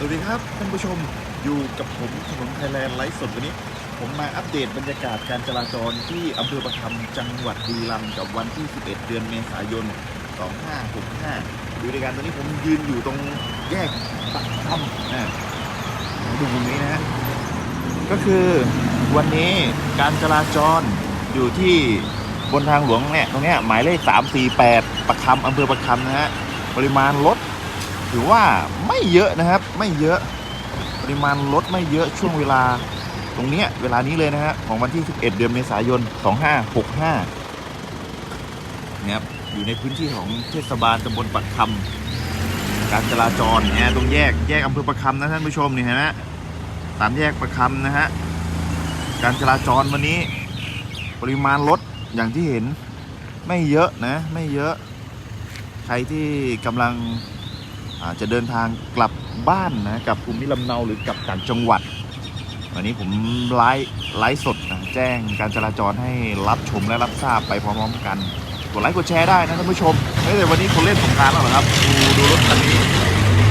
สวัสดีครับท่านผู้ชมอยู่กับผมถนนไทยแลนด์ไลฟ์สดวันนี้ ผมมาอัปเดตบรรยากาศการจราจรที่อำเภอประคำจังหวัดบุรีรัมย์กับวันที่ 11 เดือนเมษายน 2565ดูในการตอนนี้ผมยืนอยู่ตรงแยกปักคำนะดูมุมนี้นะฮะก็คือวันนี้การจราจรอยู่ที่บนทางหลวงเนี่ยตรงนี้หมายเลข 348 ประคำอำเภอประคำนะฮะปริมาณรถ ถือว่าไม่เยอะนะครับ ไม่เยอะปริมาณรถไม่เยอะช่วงเวลาตรงนี้เวลานี้เลยนะฮะของวันที่ 11 เดือนเมษายน 2565นี่ยครับอยู่ในพื้นที่ของเทศบาลตำบลปักคำการจราจรเนี่ยตรงแยกแยกอำเภอประคำนะท่านผู้ชมนี่เห็นไหมสามแยกประคำนะฮะ การจราจรวันนี้ ปริมาณรถอย่างที่เห็นไม่เยอะนะ ไม่เยอะ ใครที่กำลัง จะเดินทางกลับบ้านนะกับภูมิลำเนาหรือกลับต่างจังหวัด วันนี้ผมไลฟ์ไลฟ์สดนะแจ้งการจราจรให้รับชมและรับทราบไปพร้อมๆกันกดไลค์กดแชร์ได้นะท่านผู้ชมเฮ้ยแต่วันนี้คนเล่นสงกรารแล้วเหรอครับ ดูดูรถคันนี้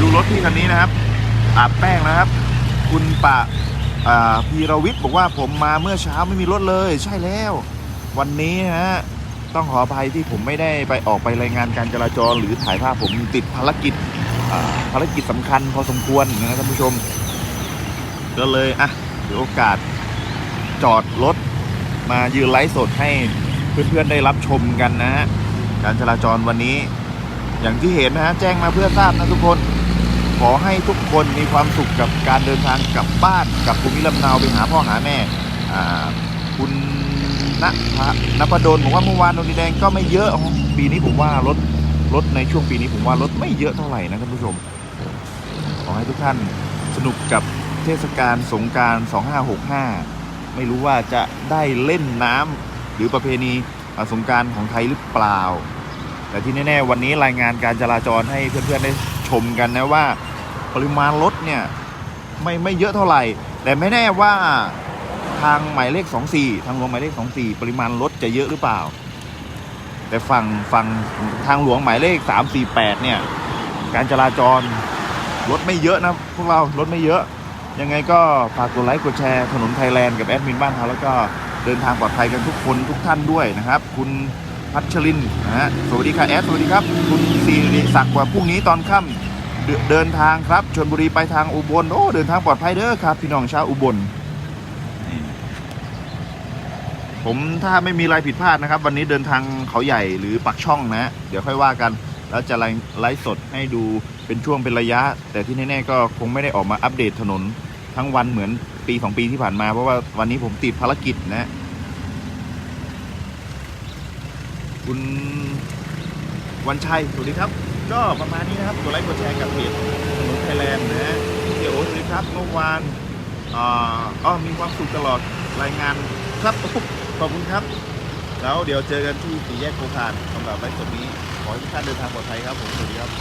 ดูรถที่คันนี้นะครับอาบแป้งนะครับ คุณปะพีรวิทย์บอกว่าผมมาเมื่อเช้าไม่มีรถเลยใช่แล้ว วันนี้ฮะต้องขออภัยที่ผมไม่ได้ไปออกไปรายงานการจราจรหรือถ่ายภาพผมติดภารกิจ ภารกิจสำคัญพอสมควรนะท่านผู้ชม ก็เลยอะถือโอกาสจอดรถมายืนไลฟ์สดให้เพื่อนๆได้รับชมกันนะฮะการจราจรวันนี้ อย่างที่เห็นนะฮะแจ้งมาเพื่อทราบนะทุกคน ขอให้ทุกคนมีความสุขกับการเดินทางกลับบ้านกลับภูมิลำเนาไปหาพ่อหาแม่คุณณพะนภดลบอกว่าเมื่อวานโนนดินแดงก็ไม่เยอะปีนี้ผมว่ารถ รถในช่วงปีนี้ผมว่ารถไม่เยอะเท่าไหร่นะท่านผู้ชม ขอให้ทุกท่านสนุกกับเทศกาลสงการ 2565 ไม่รู้ว่าจะได้เล่นน้ำหรือประเพณีสงการของไทยหรือเปล่า แต่ที่แน่ๆวันนี้รายงานการจราจรให้เพื่อนๆได้ชมกันนะว่า ปริมาณรถเนี่ยไม่ไม่เยอะเท่าไหร่ แต่ไม่แน่ว่าทางหมายเลข 24 ทางหลวงหมายเลข 24 ปริมาณรถจะเยอะหรือเปล่า แต่ฝั่งฝั่งทางหลวงหมายเลข 348 เนี่ย การจราจรรถไม่เยอะนะพวกเรารถไม่เยอะ ยังไงก็ฝากกดไลค์กดแชร์ถนนไทยแลนด์กับแอดมินบ้านเราแล้วก็เดินทางปลอดภัยกันทุกคนทุกท่านด้วยนะครับ คุณพัชรินนะฮะสวัสดีค่ะแอดสวัสดีครับ คุณสิริศักดิ์ว่าพรุ่งนี้ตอนค่ำเดเดินทางครับชนบุรีไปทางอุบลโอ้เดินทางปลอดภัยเด้อครับ พี่น้องชาวอุบลนี่ ผมถ้าไม่มีอะไรผิดพลาดนะครับ วันนี้เดินทางเขาใหญ่หรือปักช่องนะ เดี๋ยวค่อยว่ากัน แล้วจะไลฟ์สดให้ดูเป็นช่วงเป็นระยะ แต่ที่แน่ๆก็คงไม่ได้ออกมาอัปเดตถนนทั้งวันเหมือนปีสองปีที่ผ่านมา เพราะว่าวันนี้ผมติดภารกิจนะ คุณวันชัยสวัสดีครับ ก็ประมาณนี้นะครับกดไลค์กดแชร์กับเพจถนนไทยแลนด์นะเดี๋ยวสวัสดีครับเมื่อวานอ๋อมีความสุขตลอดรายงานครับ ขอบคุณครับ แล้วเดี๋ยวเจอกันที่สี่แยกโคคานสำหรับไลฟ์สดนี้ ขอให้ทุกท่านเดินทางปลอดภัยครับผม สวัสดีครับ